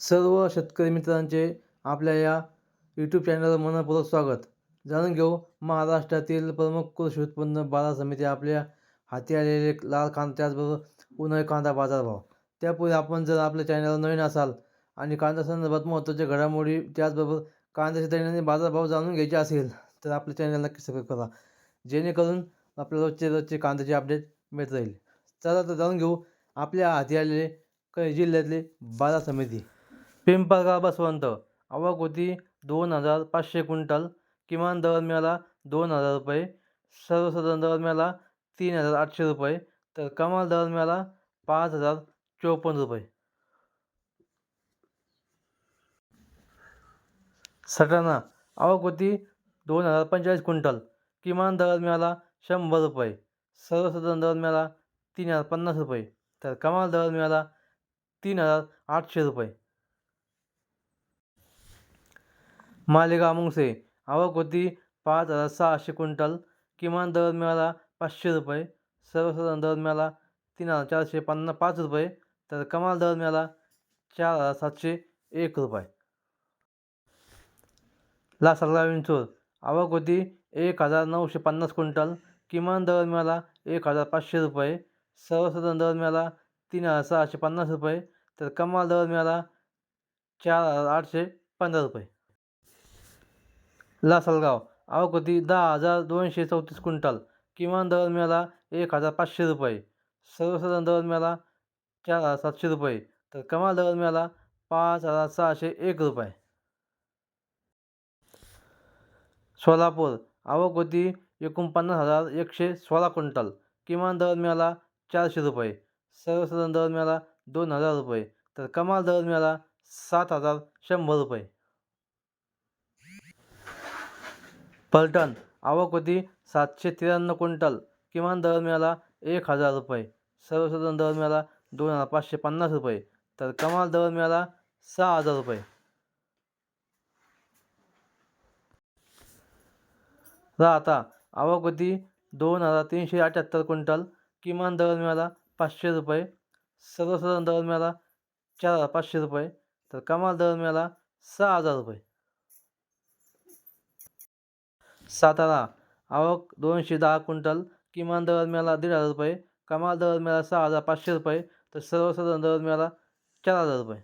सर्व शेतकरी मित्रांचे आपल्या या यूट्यूब चॅनलवर मनपूर्वक स्वागत. जाणून घेऊ महाराष्ट्रातील प्रमुख कृषी उत्पन्न बाजार समिती आपल्या हाती आलेले लाल कांदा त्याचबरोबर उन्हाळी कांदा बाजारभाव. त्यापूर्वी आपण जर आपल्या चॅनलवर नवीन असाल आणि कांदा संदर्भात महत्त्वाच्या घडामोडी त्याचबरोबर कांद्याचे दैनंदिन बाजारभाव जाणून घ्यायचे असेल तर आपल्या चॅनल नक्की सबस्क्राईब करा. जेणेकरून आपल्याला रोजचे रोजचे कांद्याचे अपडेट मिळत राहील. चला तर जाणून घेऊ आपल्या हाती आलेले काही जिल्ह्यातले बाजार समिती. पिंपळगाव बसवंत आवक होती दोन हजार पाचशे क्विंटल. किमान दर मिळाला दोन हजार रुपये. सर्वसाधारण दर मिळाला तीन हजार आठशे रुपये. तर कमाल दर मिळाला पाच हजार चोपन्न रुपये. सटाणा. आवक होती दोन हजार पंचेचाळीस क्विंटल. किमान दर मिळाला शंभर रुपये. सर्वसाधारण दर मिळाला तीन हजार पन्नास रुपये. तर कमाल दर मिळाला तीन हजार आठशे रुपये. मालेगाव मुंगसे. आवक होती पाच हजार सहाशे क्विंटल. किमान दर मिळाला पाचशे रुपये. सर्वसाधारण दर मिळाला तीन हजार चारशे पन्ना पाच रुपये. तर कमाल दर मिळाला चार हजार सातशे एक रुपये. लासलगाव विंचूर. आवक होती एक हजार नऊशे पन्नास क्विंटल. किमान दर मिळाला एक हजार पाचशे रुपये. सर्वसाधारण दर मिळाला तीन हजार सहाशे पन्नास रुपये. तर कमाल दर मिळाला चार हजार आठशे पंधरा रुपये. लासलगाव. आवक दहा हजार दोनशे चौतीस क्विंटल. किमान दर मिळाला एक हजार पाचशे रुपये. सर्वसाधारण दर मिळाला चार हजार सातशे रुपये. तर कमाल दर मिळाला पाच हजार सहाशे एक रुपये. सोलापूर. आवक एकोणपन्नास हजार एकशे सोळा क्विंटल. किमान दर मिळाला चारशे रुपये. सर्वसाधारण दर मिळाला दोन हजार रुपये. तर कमाल दर मिळाला सात हजार शंभर रुपये. पलटण. आवक होती सातशे त्र्याण्णव क्विंटल. किमान दर मिळाला एक हजार रुपये. सर्वसाधारण दर मिळाला दोन हजार पाचशे पन्नास रुपये. तर कमाल दर मिळाला सहा हजार रुपये. राहता आवक होती दोन हजार तीनशे अठ्ठ्याहत्तर क्विंटल. किमान दर मिळाला पाचशे रुपये. सर्वसाधारण दर मिळाला चार हजार पाचशे रुपये. तर कमाल दर मिळाला सहा हजार रुपये. सातारा आवक दोनशे दहा क्विंटल किमान दर मिळाला दीड हजार रुपये कमाल दर मिळाला सहा हजार पाचशे रुपये तर सर्वसाधारण दर मिळाला चार हजार रुपये.